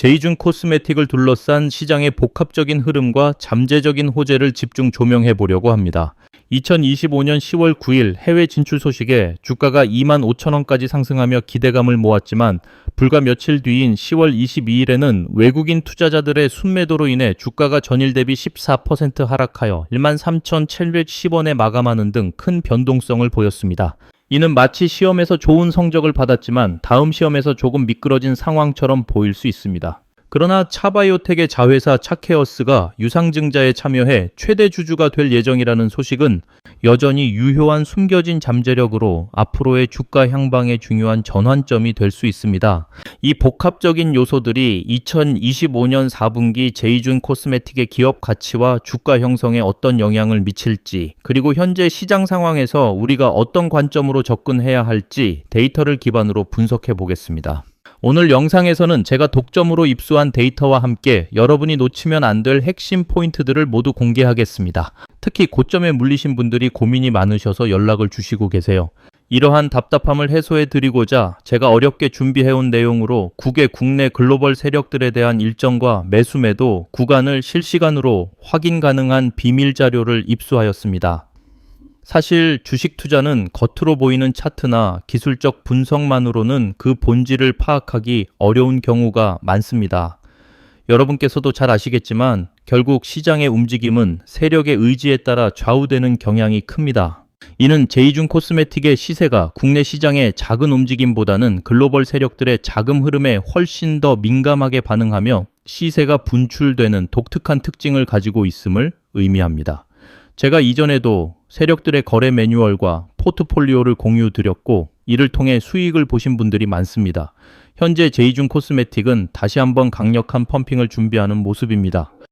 제이준 코스메틱을 둘러싼 시장의 복합적인 흐름과 잠재적인 호재를 집중 조명해 보려고 합니다. 2025년 10월 9일 해외 진출 소식에 주가가 2만 5천 원까지 상승하며 기대감을 모았지만 불과 며칠 뒤인 10월 22일에는 외국인 투자자들의 순매도로 인해 주가가 전일 대비 14% 하락하여 1만 3,710원에 마감하는 등 큰 변동성을 보였습니다. 이는 마치 시험에서 좋은 성적을 받았지만 다음 시험에서 조금 미끄러진 상황처럼 보일 수 있습니다. 그러나 차바이오텍의 자회사 차케어스가 유상증자에 참여해 최대 주주가 될 예정이라는 소식은 여전히 유효한 숨겨진 잠재력으로 앞으로의 주가 향방의 중요한 전환점이 될 수 있습니다. 이 복합적인 요소들이 2025년 4분기 제이준 코스메틱의 기업 가치와 주가 형성에 어떤 영향을 미칠지, 그리고 현재 시장 상황에서 우리가 어떤 관점으로 접근해야 할지 데이터를 기반으로 분석해 보겠습니다. 오늘 영상에서는 제가 독점으로 입수한 데이터와 함께 여러분이 놓치면 안 될 핵심 포인트들을 모두 공개하겠습니다. 특히 고점에 물리신 분들이 고민이 많으셔서 연락을 주시고 계세요. 이러한 답답함을 해소해 드리고자 제가 어렵게 준비해온 내용으로 국외 국내 글로벌 세력들에 대한 일정과 매수 매도 구간을 실시간으로 확인 가능한 비밀 자료를 입수하였습니다. 사실 주식 투자는 겉으로 보이는 차트나 기술적 분석만으로는 그 본질을 파악하기 어려운 경우가 많습니다. 여러분께서도 잘 아시겠지만 결국 시장의 움직임은 세력의 의지에 따라 좌우되는 경향이 큽니다. 이는 제이준 코스메틱의 시세가 국내 시장의 작은 움직임보다는 글로벌 세력들의 자금 흐름에 훨씬 더 민감하게 반응하며 시세가 분출되는 독특한 특징을 가지고 있음을 의미합니다. 제가 이전에도 세력들의 거래 매뉴얼과 포트폴리오를 공유 드렸고 이를 통해 수익을 보신 분들이 많습니다. 현재 제이준 코스메틱은 다시 한번 강력한 펌핑을 준비하는 모습입니다.